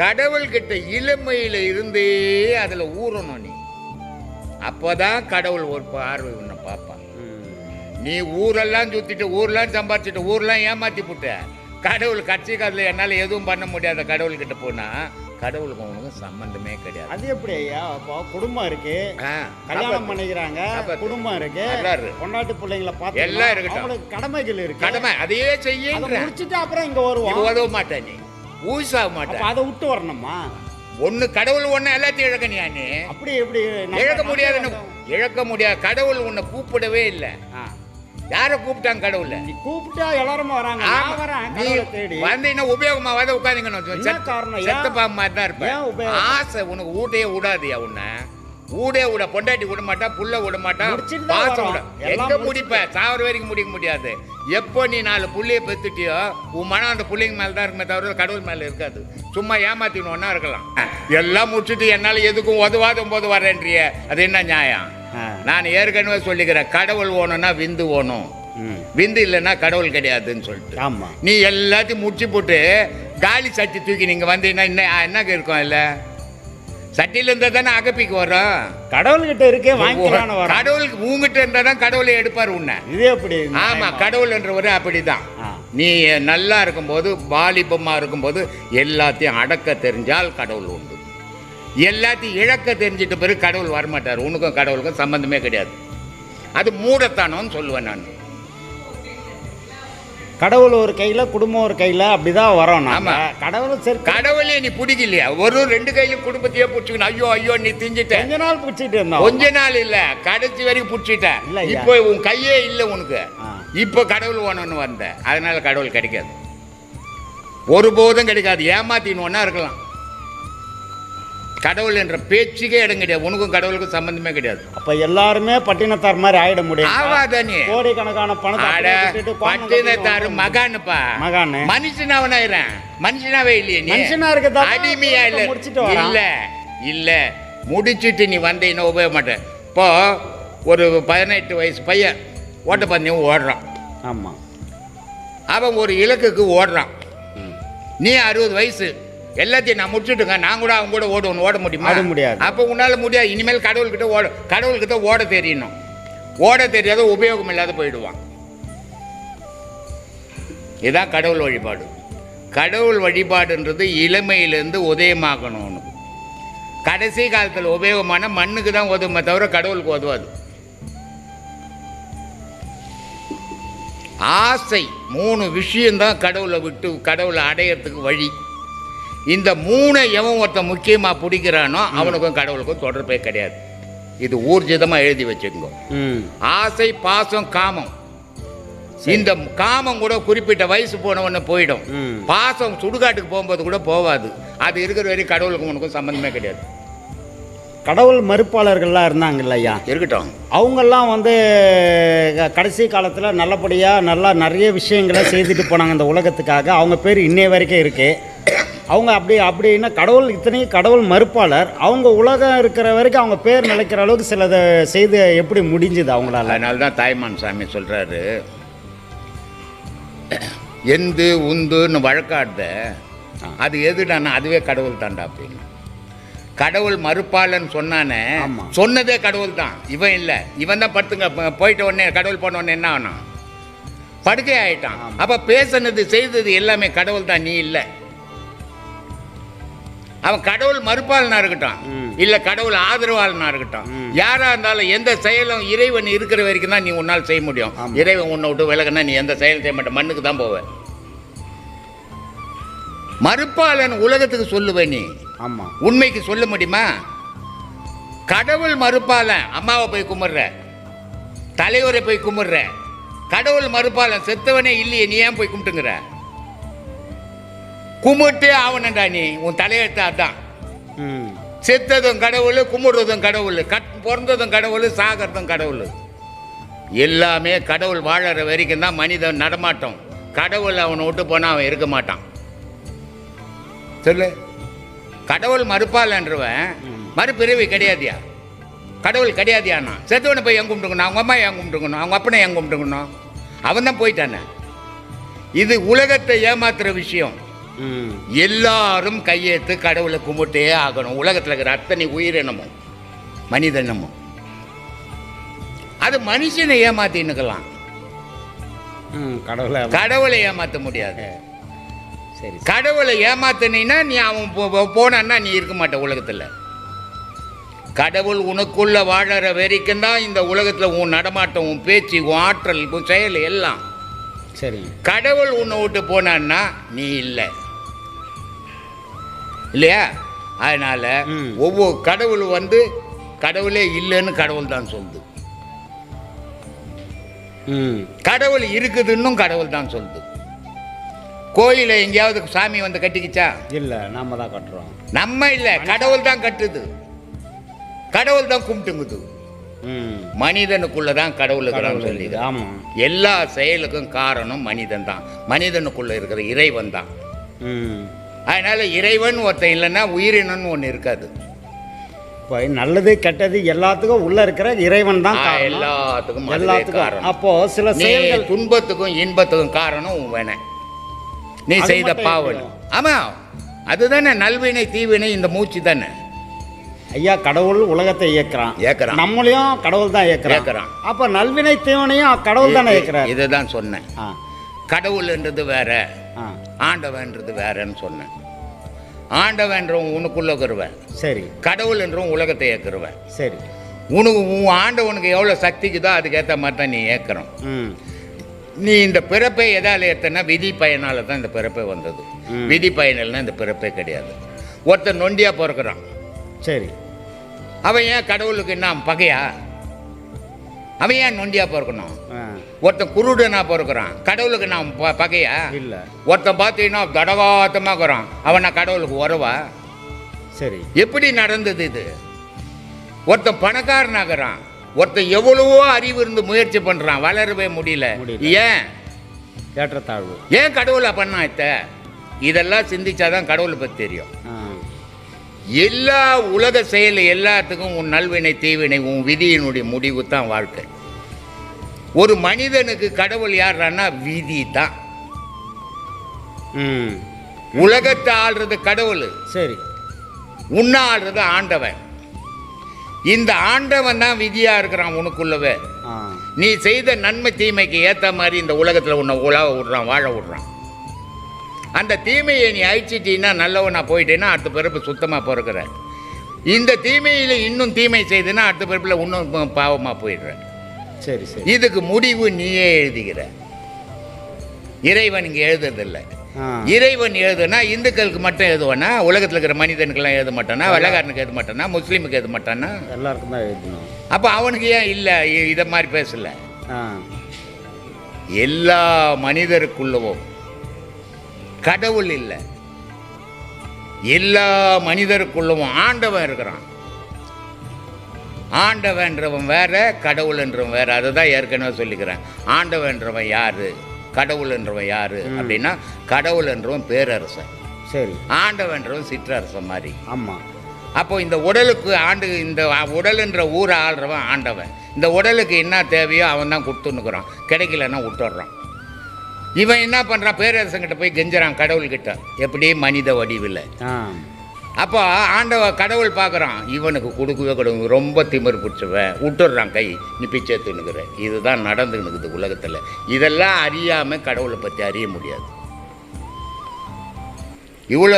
கடவுள்கிட்ட இளமையில இருந்தே அதுல ஊறணும் நீ. அப்போதான் கடவுள் ஒரு பார்வை உன்னை பார்ப்பான். நீ ஊரெல்லாம் சுத்திட்டு ஊர்லாம் சம்பாரிச்சிட்டு ஊர்லாம் ஏமாத்தி புட்ட. கடவுள் கட்சி காலத்தில் என்னால் எதுவும் பண்ண முடியாத கடவுள்கிட்ட போனா கடவுளுக்கு உனக்கும் சம்பந்தமே கிடையாது. அது எப்படி ஐயா? இப்போ குடும்பம் இருக்கு. கல்யாணம் பண்ணிக்கிறாங்க. குடும்பம் இருக்கு. இருக்கு. பொண்டாட்டி பிள்ளைங்களை பார்த்து எல்லாம். அவங்களுக்கு கடமைகள் இருக்கு. கடமை அதையே அதை செய்ய முடிச்சிட்டு அப்புறம் இங்க வருவோம். உதவ மாட்டேன் நீ. ஊசாக அப்ப மாட்டேன் அதை விட்டு வரணுமா? ஒண்ணு கடவுள் ஒண்ணு எல்லாத்தையும் இழக்கணியா நீ அப்படி எப்படி இழக்க வந்தோம். இழக்க முடியாது. கடவுள் உன்னை கூப்பிடவே இல்லை. யாரை கூப்பிட்டாங்க கடவுள? நீ கூப்பிட்டா எல்லாரும் வராங்க. நான் வரேன் தேடி. வந்தீங்கன்னா உபயோகமாவாத உட்காந்துங்கன்னு என்ன காரணம்? செத்த பாம்பு மாதிரி தான் இருப்பேன். உபயோகம்? ஆசை உனக்கு ஊட்டையே விடாதியா உன்னை? ஊடே விட பொண்டாட்டி விட மாட்டா புள்ள விட மாட்டா பாசம். விட. எங்க. முடிப்ப? சாவர வரைக்கும் முடிக்க முடியாது. எப்போ நீ நாலு புள்ளைய பெத்துட்டியோ உன் மனம் அந்த புள்ளைங்க மேல தான் இருக்குமே தவிர கடவுள் மேல இருக்காது. சும்மா ஏமாத்தினோன்னா இருக்கலாம். எல்லாம் முடிச்சுட்டு என்னால எதுக்கும் உதவாத போது வரேன்றிய அது என்ன நியாயம். நான் ஏற்கனவே சொல்லிக்கிறேன் கடவுள் ஓணும்னா விந்து ஓணும். விந்து இல்லைன்னா கடவுள் கிடையாதுன்னு சொல்லிட்டு. ஆமா. நீ எல்லாத்தையும் முடிச்சு போட்டு காலி சட்டி தூக்கி நீங்க வந்தீங்கன்னா என்ன என்ன இருக்கும் இல்ல சட்டியில தானே அகப்பிக்கு வரும் கடவுள்கிட்ட இருக்கே வாங்கிக்கலான்னு வரோம் கடவுளுக்கு உங்ககிட்ட இருந்தா தான் கடவுளை எடுப்பார் உன்னை. இது எப்படி? ஆமா கடவுள்ன்றவர் அப்படிதான். ஆ. நீ நல்லா இருக்கும்போது வாலிபமா இருக்கும்போது எல்லாத்தையும் அடக்க தெரிஞ்சால் கடவுள் உண்டு. எல்லாத்தையும் இழக்க தெரிஞ்சிட்ட பிறகு கடவுள் வரமாட்டார். உனக்கும் கடவுளுக்கும் சம்பந்தமே கிடையாது. அது மூடத்தானோன்னு சொல்லுவேன் நான். கடவுள் ஒரு கையில குடும்பம் ஒரு கையில அப்படிதான் வரோம் நாம ஆமா. கடவுள் சரி கடவுளே நீ பிடிக்கலையா? ஒரு ரெண்டு கையிலும் குடும்பத்தையே பிடிச்சிக்கணும். ஐயோ ஐயோ நீ திஞ்சிட்ட. கொஞ்ச நாள் பிடிச்சிட்டு இருந்தோம். கொஞ்ச நாள் இல்ல. கடைசி வரைக்கும் பிடிச்சிட்ட. இல்ல. இப்போ உன் கையே இல்ல உனக்கு. இப்போ கடவுள் வேணும்னு வந்த. அதனால கடவுள் கிடைக்காது. ஒருபோதும் கிடைக்காது. ஏமாத்தின்னு இருக்கலாம். கடவுள் என்ற பேச்சுக்கே இடம் கிடையாது. உனக்கும் கடவுளுக்கும் சம்பந்தமே கிடையாது. அப்ப எல்லாருமே பட்டினத்தார் மாதிரி ஆயிட முடியும்? ஆவாத நீ கோடிக்கணக்கான பணத்தை பட்டினத்தாரு மகானுப்பா மகானு. மனுஷனாவனாயிரேன் மனுஷனாவே இல்லையே நீ. மனுஷனா இருக்கதா அடிமையா இல்ல. முடிச்சிட்டு. இல்ல இல்ல. முடிச்சிட்டு நீ வந்தீங்கன்னா உபயோக மாட்டேன். இப்போ ஒரு பதினெட்டு வயசு பையன் ஓட்டப்பந்தயம் ஓடுறான். ஆமா. அவன் ஒரு இலக்குக்கு ஓடுறான். நீ அறுபது வயசு. எல்லாத்தையும் நான் முடிச்சுட்டுங்க. நான் கூட அவங்க கூட ஓடுவேன் ஓட முடியுமா? அது முடியாது. அப்போ உன்னால முடியாது. இனிமேல் கடவுள்கிட்ட ஓட கடவுள்கிட்ட ஓட தெரியணும். ஓட தெரியாத உபயோகம் இல்லாத போயிடுவான். இதுதான் கடவுள் வழிபாடு. கடவுள் வழிபாடுன்றது இளமையிலேருந்து உதயமாகணும் உனக்கு கடைசி காலத்தில் உபயோகமான மண்ணுக்கு தான் உதவுமே தவிர கடவுளுக்கு உதவாது. ஆசை மூணு விஷயம்தான் கடவுளை விட்டு கடவுளை அடையறதுக்கு வழி. இந்த மூணை எவன் ஒருத்தன் முக்கியமாக பிடிக்கிறானோ அவனுக்கும் கடவுளுக்கும் தொடர்பே கிடையாது. இது ஊர்ஜிதமாக எழுதி வச்சுக்கோங்க. ம். ஆசை பாசம் காமம். இந்த காமம் கூட குறிப்பிட்ட வயசு போனவொன்னு போயிடும். பாசம் சுடுகாட்டுக்கு போகும்போது கூட போகாது அது இருக்கிற வரைக்கும் கடவுளுக்கும் உனக்கும் சம்பந்தமே கிடையாது. கடவுள் மறுப்பாளர்கள்லாம் இருந்தாங்கல்ல ஐயா? இருக்கட்டும். அவங்கெல்லாம் வந்து கடைசி காலத்தில் நல்லபடியாக நல்லா நிறைய விஷயங்களை செய்துட்டு போனாங்க இந்த உலகத்துக்காக. அவங்க பேர் இன்னைய வரைக்கும் இருக்கு. அவங்க அப்படி அப்படின்னா கடவுள் இத்தனையும் கடவுள் மறுப்பாளர். அவங்க உலகம் இருக்கிற வரைக்கும் அவங்க பேர் நிலைக்கிற அளவுக்கு சிலதை செய்து எப்படி முடிஞ்சுது அவங்களால? அதனால தான் தாய்மான் சாமி சொல்றாரு. எந்து உந்துன்னு வழக்காடுத. அது எதுடான்னா அதுவே கடவுள் தாண்டா அப்படின்னு. கடவுள் மறுப்பாளன்னு சொன்னானே. சொன்னதே கடவுள் தான். இவன் இல்லை. இவன் தான் படுத்துங்க போயிட்ட உடனே கடவுள் போன உடனே என்ன ஆனான்? படுக்கை ஆயிட்டான் அப்ப பேசுனது செய்தது எல்லாமே கடவுள் தான் நீ இல்லை. அவன் கடவுள் மறுப்பாளனா இருக்கட்டும். இல்ல கடவுள் ஆதரவாளனா இருக்கட்டும். யாரா இருந்தாலும் எந்த செயலும் இறைவன் இருக்கிற வரைக்கும் தான் நீ உன்னால் செய்ய முடியும். ஆமா. இறைவன் உன்னை விட்டு விலகுனா நீ எந்த செயலும் செய்ய மாட்ட. மண்ணுக்கு தான் போவ. மறுப்பாளன் உலகத்துக்கு சொல்லுவ நீ. ஆமாம் உண்மைக்கு சொல்ல முடியுமா? கடவுள் மறுப்பாளன் அம்மாவை போய் கும்பிடுற. தலைவரை போய் கும்பிடுற. கடவுள் மறுப்பாளன் செத்தவனே இல்லையே நீ ஏன் போய் கும்பிட்டுங்கிற? கும்பிட்டே ஆகணும்டா நீ. உன் தலையெழுத்து அதான். செத்ததும் கடவுள் கும்பிடுறதும் கடவுள் கட் பிறந்ததும் கடவுள் சாகிறதும் கடவுள். எல்லாமே கடவுள் வாழற வரைக்கும் தான் மனிதன் நடமாட்டம். கடவுள் அவனை விட்டு போனால் அவன் இருக்க மாட்டான். சொல்லு. கடவுள் மறுப்பாளன்றவன் மறுபிறவி கிடையாதியா? கடவுள் கிடையாதியாண்ணா? செத்தவனை போய் எங்க கும்பிட்டுக்கணும்? அவங்க அம்மா எங்க கும்பிட்டுக்கணும்? அவங்க அப்பனை எங்க கும்பிட்டுக்கணும்? அவன் தான் போயிட்டானே. இது உலகத்தை ஏமாத்துற விஷயம். எல்லாரும் கையெழுத்து கடவுளை கும்பிட்டே ஆகணும். உலகத்தில் இருக்கிற அத்தனை உயிரினமும் மனிதனமும் அது மனுஷனை ஏமாத்தின்னுக்கலாம் ம் கடவுளை கடவுளை ஏமாத்த முடியாது. சரி கடவுளை ஏமாத்தினா நீ அவன் போனான்னா நீ இருக்க மாட்ட உலகத்தில். கடவுள் உனக்குள்ள வாழற வரைக்கும் தான் இந்த உலகத்தில் உன் நடமாட்டம் உன் பேச்சு உன் ஆற்றல் உன் செயல் எல்லாம். சரி. கடவுள் உன்னை விட்டு போனான்னா நீ இல்லை. இல்லையா? அதனால. ஒவ்வொரு கடவுள் வந்து கடவுளே இல்லைன்னு கடவுள் தான் சொல்லுது. ம். கடவுள் இருக்குதுன்னும் கடவுள் தான் சொல்லுது. கோயிலை எங்கேயாவது சாமி வந்து கட்டிக்கிச்சா? இல்லை நாம தான் கட்டுறோம். நம்ம இல்லை கடவுள் தான் கட்டுது. கடவுள் தான் கும்பிட்டுங்குது. ம். மனிதனுக்குள்ள தான் கடவுள் கடவுள் சொல்லி இருக்குது ஆமாம் எல்லா செயலுக்கும் காரணம் மனிதன் தான். மனிதனுக்குள்ள இருக்கிற இறைவன் தான். ம். அதனால இறைவன் ஒருத்தன் இல்லைன்னா உயிரினம்னு ஒன்று இருக்காது. இப்போ நல்லது கெட்டது எல்லாத்துக்கும் உள்ள இருக்கிற இறைவன் தான். எல்லாத்துக்கும் எல்லாத்துக்கும். அப்போ சில செயல்கள் துன்பத்துக்கும் இன்பத்துக்கும் காரணம் உன் வேண. நீ செய்த மட்டும் பாவன் இருக்கணும். ஆமா அதுதானே நல்வினை தீவினை இந்த மூச்சு தானே. ஐயா கடவுள் உலகத்தை இயக்குறான். இயக்குறான். நம்மளையும் கடவுள் தான் இயக்குறான். இயக்குறான். அப்ப நல்வினை தீவனையும் கடவுள் தானே இயக்குறாரு. இதுதான் சொன்னேன். கடவுள்ன்றது வேற. ஆண்டவன்றது வேறன்னு சொன்னேன். ஆண்டவன்றவன் உனக்குள்ள இருக்கிறவன் சரி. கடவுள் என்றும் உலகத்தை ஏற்கிறவன் சரி. உனக்கு உன் ஆண்டவனுக்கு எவ்வளோ சக்திக்குதோ அதுக்கேற்ற மாதிரி தான் நீ ஏற்கிறோம் ம். நீ இந்த பிறப்பை எதால் ஏற்றனா விதி பயனால தான் இந்த பிறப்பே வந்தது. விதி பயனில்னா இந்த பிறப்பே கிடையாது. ஒருத்தன் நொண்டியா பிறக்கிறான். சரி. அவன் ஏன் கடவுளுக்கு என்ன பகையா? அவன் ஏன் நொண்டியா பிறக்கணும்? ஒருத்தன் குருடனா பிறக்கிறான். கடவுளுக்கு நான் பகையா? இல்லை. ஒருத்தன் பார்த்தீங்கன்னா கடகாத்தமாக இருக்கிறான். அவன் நான் கடவுளுக்கு உறவா? சரி. எப்படி நடந்தது இது? ஒருத்தன் பணக்காரனாகிறான் ஒருத்தன் எவ்வளவோ அறிவு இருந்து முயற்சி பண்றான். வளரவே முடியல. ஏன்? ஏற்றத்தாழ்வு. ஏன் கடவுளை பண்ணா இத்த? இதெல்லாம் சிந்திச்சாதான் கடவுளை பற்றி தெரியும். எல்லா உலக செயல் எல்லாத்துக்கும் உன் நல்வினை தீவினை உன் விதியினுடைய முடிவு தான் வாழ்க்கை. ஒரு மனிதனுக்கு கடவுள் யாருன்னா விதி தான் உலகத்தை ஆள்றது கடவுள். சரி. உன்ன ஆள்றது ஆண்டவன். இந்த ஆண்டவன் தான் விதியா இருக்கிறான் உனக்குள்ளவே. நீ செய்த நன்மை தீமைக்கு ஏற்ற மாதிரி இந்த உலகத்தில் உன்னை உலக விடுறான் வாழ விடுறான். அந்த தீமையை நீ அழிச்சிட்டீன்னா நல்லவனா போயிட்டேன்னா அடுத்த பிறப்பு சுத்தமாக பிறக்கிற இந்த தீமையில் இன்னும் தீமை செய்துன்னா அடுத்த பிறப்பில் இன்னும் பாவமாக போயிடுற சரி சரி. இதுக்கு முடிவு நீயே எழுதுகிற. இறைவன் இங்கே எழுதுறதில்லை. இறைவன் எழுதுனா இந்துக்களுக்கு மட்டும் எழுதுவானா? உலகத்தில் இருக்கிற மனிதனுக்கெல்லாம் எழுத மாட்டானா? வெள்ளக்காரனுக்கு எழுத மாட்டானா? முஸ்லீமுக்கு எழுத மாட்டானா? எல்லாருக்கும் தான் எழுதணும். அப்போ அவனுக்கு ஏன் இல்லை? இதை மாதிரி பேசல. எல்லா மனிதருக்குள்ளவும் கடவுள் இல்லை. எல்லா மனிதருக்குள்ளவும் ஆண்டவன் இருக்கிறான். ஆண்டவன்றவன் வேற கடவுள்ன்றவன் வேற. அதை தான் ஏற்கனவே சொல்லிக்கிறேன். ஆண்டவன்றவன் யாரு? கடவுள்ன்றவன் யாரு? அப்படின்னா கடவுள்ன்றவன் பேரரசன். சரி. ஆண்டவன்றவன் சிற்றரசன் மாதிரி. ஆமாம் அப்போ இந்த உடலுக்கு ஆண்டு இந்த உடலுன்ற ஊரை ஆள்றவன் ஆண்டவன். இந்த உடலுக்கு என்ன தேவையோ அவன் தான் கொடுத்துன்னுக்குறான். கிடைக்கலன்னா விட்டுடுறான். இவன் என்ன பண்ணுறான் பேரரசங்கிட்ட போய் கெஞ்சுறான் கடவுள்கிட்ட. எப்படி? மனித வடிவில். அப்போ ஆண்டவ கடவுள் பார்க்குறான் இவனுக்கு கொடுக்கவே கொடுங்க. ரொம்ப திமிரு பிடிச்சவன் விட்டுடுறான் கை. நீ பிச்சை தின்னுக்கிற இதுதான் நடந்துக்கிட்டு உலகத்தில். இதெல்லாம் அறியாமல் கடவுளை பற்றி அறிய முடியாது. இவ்வளோ